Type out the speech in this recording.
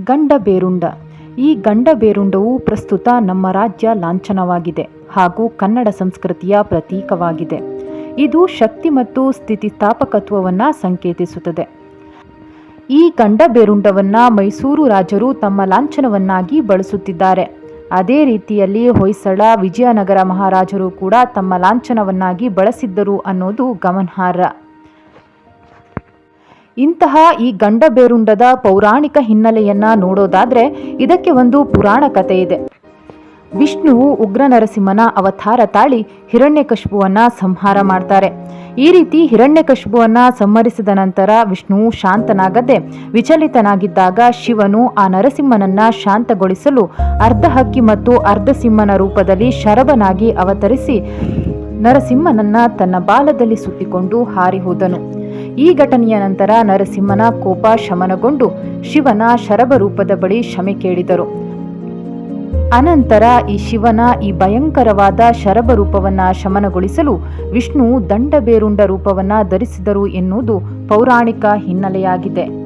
ಗಂಡಬೇರುಂಡ. ಈ ಗಂಡ ಬೇರುಂಡವು ಪ್ರಸ್ತುತ ನಮ್ಮ ರಾಜ್ಯ ಲಾಂಛನವಾಗಿದೆ ಹಾಗೂ ಕನ್ನಡ ಸಂಸ್ಕೃತಿಯ ಪ್ರತೀಕವಾಗಿದೆ. ಇದು ಶಕ್ತಿ ಮತ್ತು ಸ್ಥಿತಿಸ್ಥಾಪಕತ್ವವನ್ನು ಸಂಕೇತಿಸುತ್ತದೆ. ಈ ಗಂಡ ಬೇರುಂಡವನ್ನು ಮೈಸೂರು ರಾಜರು ತಮ್ಮ ಲಾಂಛನವನ್ನಾಗಿ ಬಳಸುತ್ತಿದ್ದಾರೆ. ಅದೇ ರೀತಿಯಲ್ಲಿ ಹೊಯ್ಸಳ, ವಿಜಯನಗರ ಮಹಾರಾಜರು ಕೂಡ ತಮ್ಮ ಲಾಂಛನವನ್ನಾಗಿ ಬಳಸಿದ್ದರು ಅನ್ನೋದು ಗಮನಾರ್ಹ. ಇಂತಹ ಈ ಗಂಡಬೇರುಂಡದ ಪೌರಾಣಿಕ ಹಿನ್ನೆಲೆಯನ್ನ ನೋಡೋದಾದ್ರೆ ಇದಕ್ಕೆ ಒಂದು ಪುರಾಣ ಕಥೆ ಇದೆ. ವಿಷ್ಣುವು ಉಗ್ರ ನರಸಿಂಹನ ಅವತಾರ ತಾಳಿ ಹಿರಣ್ಯಕಶಿಪುವನ್ನ ಸಂಹಾರ ಮಾಡ್ತಾರೆ. ಈ ರೀತಿ ಹಿರಣ್ಯಕಶಿಪುವನ್ನ ಸಂಹರಿಸಿದ ನಂತರ ವಿಷ್ಣುವು ಶಾಂತನಾಗದೆ ವಿಚಲಿತನಾಗಿದ್ದಾಗ ಶಿವನು ಆ ನರಸಿಂಹನನ್ನ ಶಾಂತಗೊಳಿಸಲು ಅರ್ಧ ಹಕ್ಕಿ ಮತ್ತು ಅರ್ಧ ಸಿಂಹನ ರೂಪದಲ್ಲಿ ಶರಬನಾಗಿ ಅವತರಿಸಿ ನರಸಿಂಹನನ್ನ ತನ್ನ ಬಾಲದಲ್ಲಿ ಸುತ್ತಿಕೊಂಡು ಹಾರಿ ಹೋದನು. ಈ ಘಟನೆಯ ನಂತರ ನರಸಿಂಹನ ಕೋಪ ಶಮನಗೊಂಡು ಶಿವನ ಶರಭ ರೂಪದ ಬಳಿ ಕ್ಷಮೆ ಕೇಳಿದರು. ಅನಂತರ ಈ ಶಿವನ ಈ ಭಯಂಕರವಾದ ಶರಭ ರೂಪವನ್ನ ಶಮನಗೊಳಿಸಲು ವಿಷ್ಣು ದಂಡಬೇರುಂಡ ರೂಪವನ್ನ ಧರಿಸಿದರು ಎನ್ನುವುದು ಪೌರಾಣಿಕ ಹಿನ್ನೆಲೆಯಾಗಿದೆ.